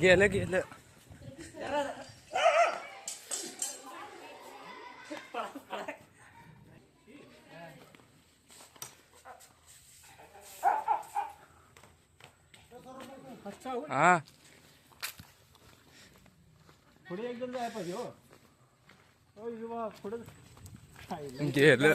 गेलं गेलं हा पुढे एकदम जाय पाहिजे हो ओ युवा पुढे गेलं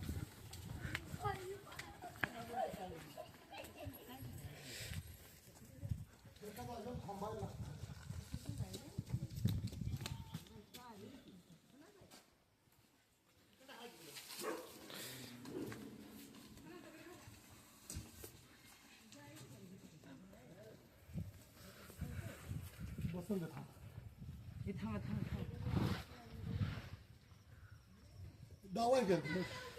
गेलं इथं भाऊ वरनं गावाला की हो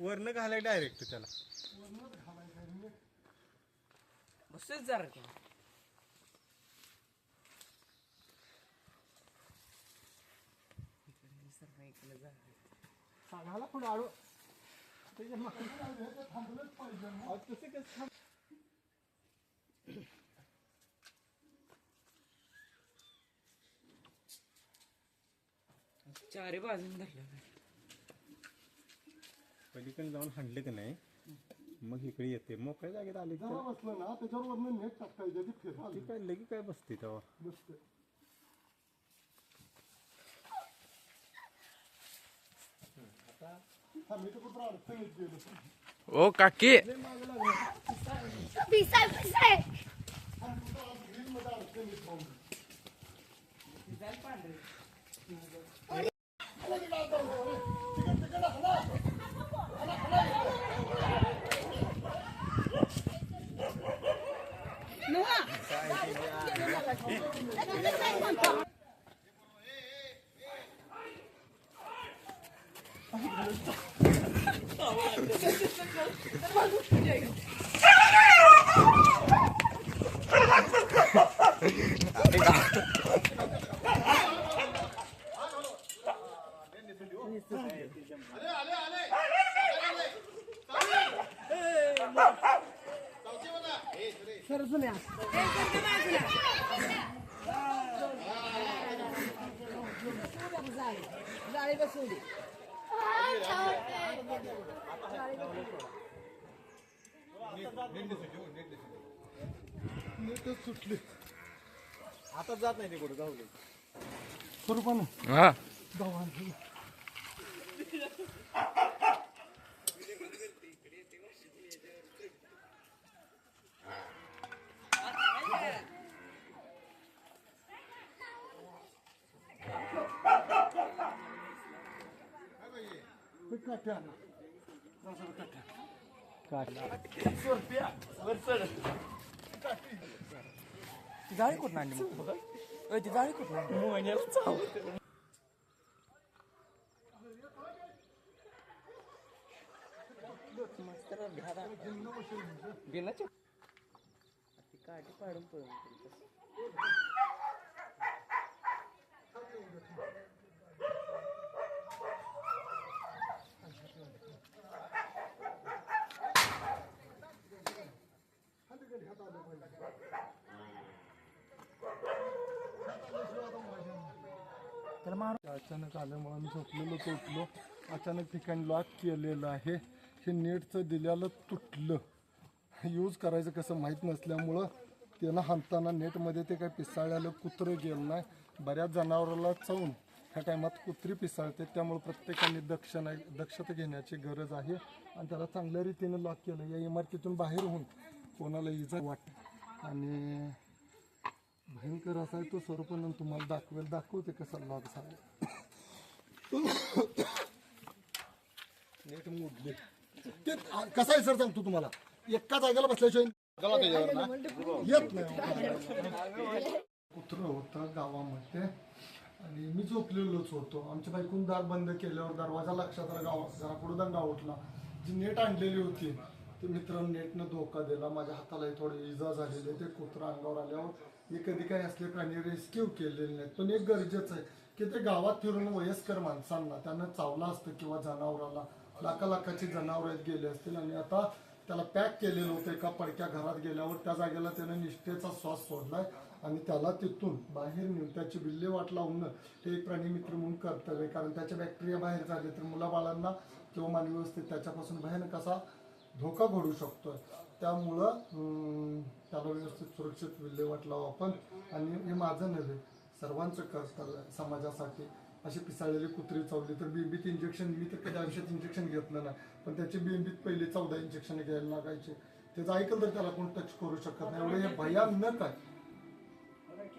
वरनं घालाय डायरेक्ट त्याला. बसच जरा सांगायला पुढे आडो त्याच्यामागे. अहो, तसे कसं थांब- चारी बाजून धरलं. पलीकडे जाऊन हाणले की नाही मग इकडे येते. मोकळ्या जागेत आले की जेव्हा बसलं ना त्याच्यावर नेट टाकायचं ते फिरवा ती काय लगी काय बसते तेव्हा? बसते. हा मी तर कुठं अडचणीत गेलो. ओ काकी! पिसाय पिसाय! नेटच सुटली आता जात नाही ते कुठं जाऊ दे पण हा गावा काट्या जाळी कुठं आणली मग ती जाळी कुठं आणली? ती काठी पाडून पळून अचानक आल्यामुळे आम्ही झोपलेलो तो अचानक ठिकाणी लॉक केलेलं आहे. हे नेटचं दिल्याला तुटलं. यूज करायचं कसं माहीत नसल्यामुळं त्यानं हाणताना नेटमध्ये ते काही पिसाळ्याला कुत्रं गेलं नाही. बऱ्याच जनावराला चावून ह्या टायमात कुत्री पिसाळते. त्यामुळे प्रत्येकाने दक्ष नाही दक्षता घेण्याची गरज आहे. आणि त्याला चांगल्या रीतीने लॉक केलं. या इमारतीतून बाहेर होऊन कोणाला इजा वाट आणि भयंकर असा आहे तो स्वरूपानं तुम्हाला दाखवेल. दाखवते कसा लॉक झाला. नेट मोडले. ते कसा आहे सर सांगतो तुम्हाला? एका जागेला बसल्याशिवाय येत नाही. कुत्र होतं गावामध्ये. आणि मी झोपलेलोच होतो. आमच्या बायकून दार बंद केल्यावर दरवाजा लक्षात आला गाव जरा पुढे दंगा उठला. जी नेट आणलेली होती ते मित्रांनी नेटनं धोका दिला माझ्या हाताला थोडी इजा झालेली आहे ते कुत्रा अंगावर आल्यावर हे कधी काही असले प्राणी रेस्क्यू केलेले नाहीत. पण एक गरजेचं आहे की ते गावात फिरून वयस्कर माणसांना त्यांना चावलं असतं किंवा जनावराला लाखा लाखाची जनावर आहेत गेले असतील आणि आता त्याला पॅक केलेलं होतं एका पडक्या घरात गेल्यावर त्या जागेला त्याने निष्ठेचा श्वास सोडलाय आणि त्याला तिथून बाहेर नेऊन त्याची विल्हेवाट लावणं हे प्राणी मित्र म्हणून कर्तव्य आहे. कारण त्याच्या बॅक्टेरिया बाहेर झाले तर मुलाबाळांना किंवा मानवी त्याच्यापासून भयानक असा धोका घडू शकतो त्यामुळं त्याला व्यवस्थित सुरक्षित विल्हेवाट लावू आपण. आणि हे माझं नव्हे सर्वांचं कर्तव्य आहे समाजासाठी. अशी पिसाळलेली कुत्री चावली तर बिंबीत इंजेक्शन मी तर कधी आयुष्यात इंजेक्शन घेतलं नाही. पण त्याची बिंबीत पहिले चौदा इंजेक्शन घ्यायला लागायचे. त्याचं ऐकलं तर त्याला कोण टच करू शकत नाही. एवढं हे भयानक आहे.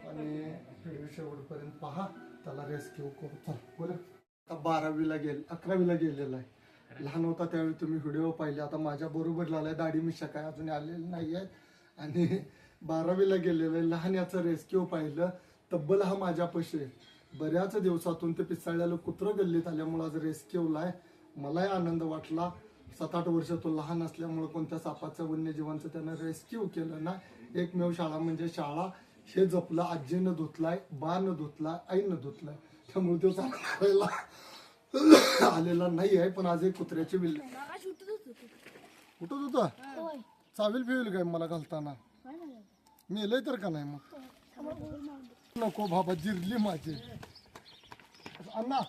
आणि व्हिडिओ शेवटपर्यंत पहा. त्याला रेस्क्यू करू. चल बोला. आता बारावीला गेल अकरावीला गेलेला आहे. लहान होता त्यावेळी तुम्ही व्हिडिओ पाहिले. आता माझ्या बरोबर झालाय. दाढी मिशा काय अजून आलेली नाही आहे आणि बारावीला गेलेलं आहे लहान याचं रेस्क्यू पाहिलं. तब्बल हा माझ्यापाशी बऱ्याच दिवसातून ते पिसाळलेलं कुत्रं गल्लीत आल्यामुळं आज रेस्क्यूलाय मलाही आनंद वाटला. सात आठ वर्ष तो लहान असल्यामुळं कोणत्या सापाचं वन्यजीवांचं त्यानं रेस्क्यू केलं ना. एकमेव शाळा म्हणजे शाळा. हे जपलं. आजीनं धुतलाय बानं धुतलाय आईनं धुतलाय. त्यामुळे तो चालायला आलेला नाही आहे पण आज एक कुत्र्याची बिल्ली कुठं होता चावेल फिवेल काय मला घालताना? मेलय तर का नाही मग? नको बाबा जिरली माझी. अण्णा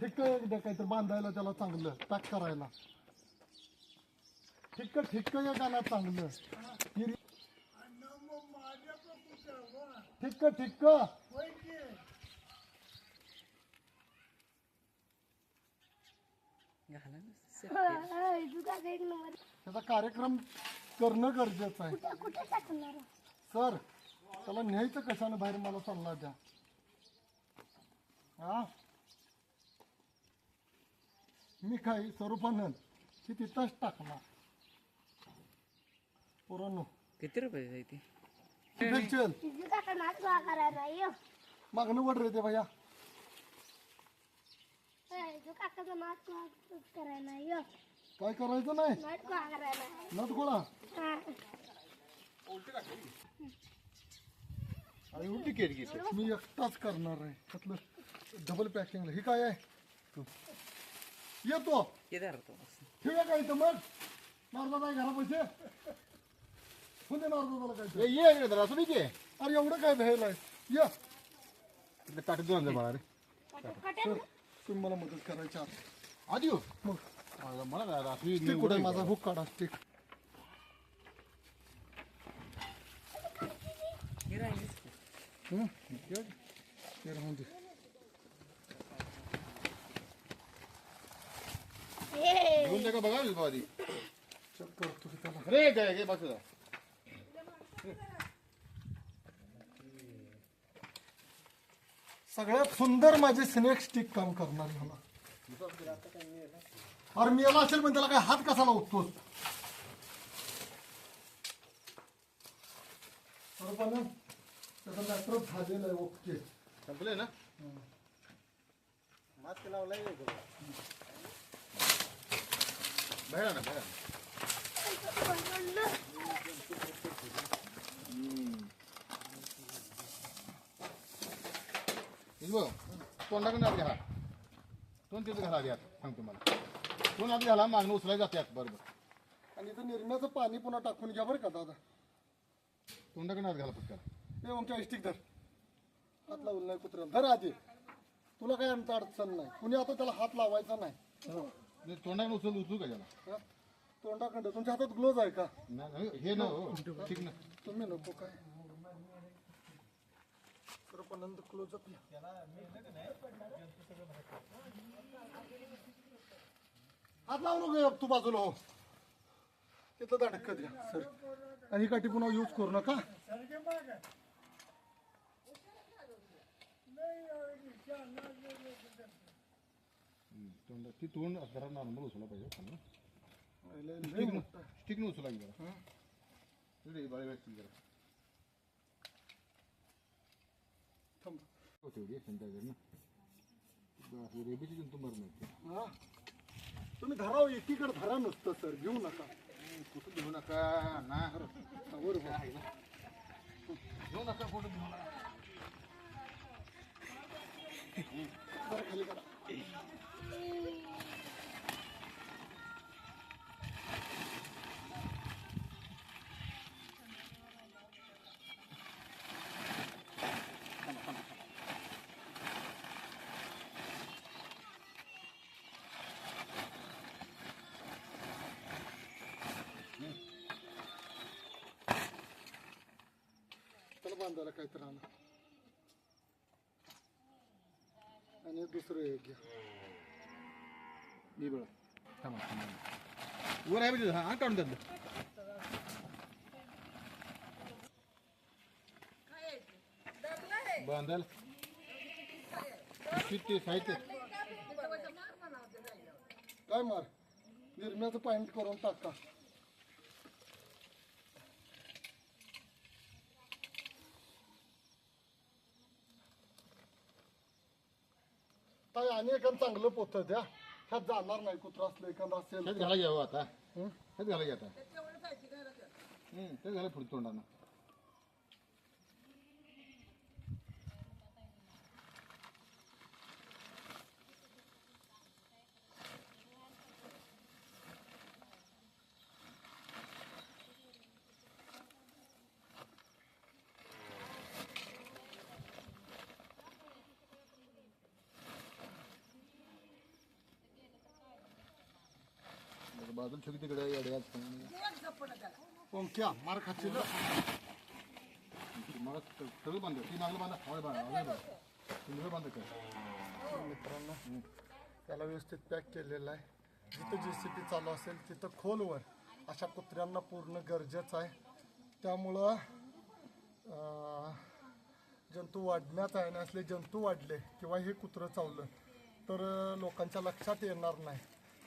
ठीक द्या काहीतरी बांधायला त्याला चांगलं पॅक करायला. ठिक्क ठिक्क या चांगलं. ठिक्क ठिक्क घाला ना. एक नंबर. त्याचा कार्यक्रम करणं गरजेचं आहे. कुठे टाकणार? सर त्याला न्यायचं कशानं? बाहेर मला सल्ला द्या. हा? मी काही स्वरूपानं ती तिथंच टाकणार. पोरांनो. किती रुपये आहे ती? तिथे करायला. मागणं वड रे ते भैया ए, तू काकाचा नाच बा करायला नाही हो. काय करायचं नाही. नट गोळा हा. आणि उलटी केट घेते मी एकटाच करणार आहे. त्यातलं डबल पॅकिंग ही काय आहे? येतो किती राहतो ठेवूया का इथं मग? नारदा नाही घरा पैसे. पुणे नारदा काय ते. ए, ये इकडे जरा, असं नाही की अरे एवढं काय भ्यायला आहे? या. मला रे? तुम्ही मला मदत करायची आज आधी हो मग मला मला काय रात्री स्टिक कुठे माझा हुक काढा स्टिक हे राहिलीच की. हं? ते राहून दे ए, घेऊन टाका बघा मी आधी चेक करतो की त्याला अरे काय काय बघ सगळ्यात सुंदर माझे स्नेक स्टिक काम करणार मला. अरे मी याला असेल पण त्याला काय हात कसा लावतोस? त्याचा मॅटर झालेला आहे ओके. संपलंय ना? बाहेर ना बाहेर बघ तोंडाकडे आधी घाला तोंड तिथं घाला आधी आत सांगतो मला. तोंड आधी घाला मागणं उचलायला जाते आत बरोबर. आणि इथं निर्म्याचं पाणी पुन्हा टाकून घ्या बरं का दादा. तोंडाकडे आधी घाला पटकन हे ओमच्या स्टिक धर. हात लावून नाही कुत्र्याला धर आधी. तुला काय आमचा अडचण नाही. कुणी आता त्याला हात लावायचा नाही. नाही, तोंडाकडे उचल उचलू का त्याला? हं? तोंडाकडं. तुमच्या हातात ग्लोज आहे का? नाही, नाही, हे ना हो ठीक ना तुम्ही नको काय? नंतर क्लोजअप हात लावू नको तू बाजूला हो. तिथं धडकत घ्या सर. आणि काठी पुन्हा यूज करू नका. तोंड ती तोंड जरा नॉर्मल उचला पाहिजे स्टिक. स्टिकनं उचला जरा. बाळी व्यक्ती जरा. होते हे रेबीची जंतू मरण. हा? तुम्ही धराव एकीकडे धरा नसतं सर. घेऊ नका. कुठं घेऊ नका? ना बरोबर घेऊ नका कुठं घेऊ नका? खाली करा. बांधायला काहीतरी आणा आणि दुसरं एक घ्या मी बघ थांबा थांबा वर आहे म्हणजे हा काढून द्या बांधाल किती साहित्य काय मार निरम्याचं पॉईंट करून टाका एखादं चांगलं पोत द्या. ह्यात जाणार नाही कुत्रा असलं एखादं असेल हेच. घाला घ्यावं आता. हं? हेच घाला घ्या आता. हं, तेच घाला पुढे तोंडानं. बाजूला छोटी तिकडे येड्यात ओंक्या मार खाची मला सगळं बांधा ती मागलं बांधा. हवाय बांधा हवाय बांधा तुम्ही बांधा काय मित्रांनो त्याला व्यवस्थित पॅक केलेलं आहे. जिथं जे सी पी चालू असेल तिथं खोलवर अशा कुत्र्यांना पूर्ण गरजेचं आहे. त्यामुळं जंतू वाढण्यात आहे आणि असले जंतू वाढले किंवा हे कुत्रं चावलं तर लोकांच्या लक्षात येणार नाही.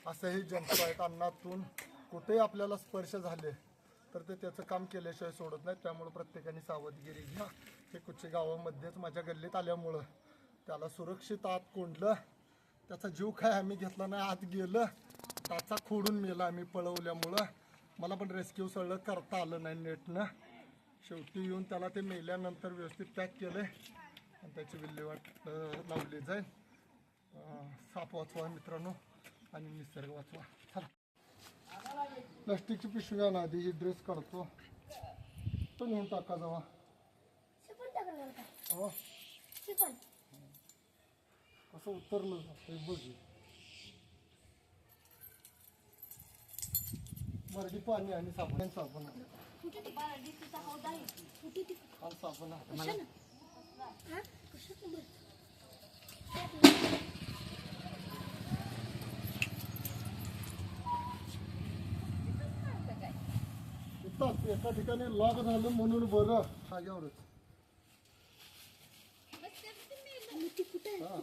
असंही जंतू आहेत अन्नातून कुठेही आपल्याला स्पर्श झाले तर ते त्याचं काम केल्याशिवाय सोडत नाही त्यामुळं प्रत्येकाने सावधगिरी घ्या. हे कुठचे गावामध्येच माझ्या गल्लीत आल्यामुळं त्याला सुरक्षित आत कोंडलं. त्याचा जीव काय आम्ही घेतला नाही आत गेलं. त्याचा खोडून मेला आम्ही पळवल्यामुळं. मला पण रेस्क्यू सगळं करता आलं नाही नेटनं. शेवटी येऊन त्याला ते मेल्यानंतर व्यवस्थित पॅक केलं आणि त्याची विल्हेवाट लावली जाईल. साप वाचवा मित्रांनो. आणि निसर्ग वाचवा. चला. प्लास्टिकची पिशवी आणा आधी ही ड्रेस काढतो. तो नेऊन टाका जावा हो. कसं उतरलं जातं बघ पाणी आणि साबण. साबण साबण इथंच एका ठिकाणी लॉक झालं म्हणून बरं. हा.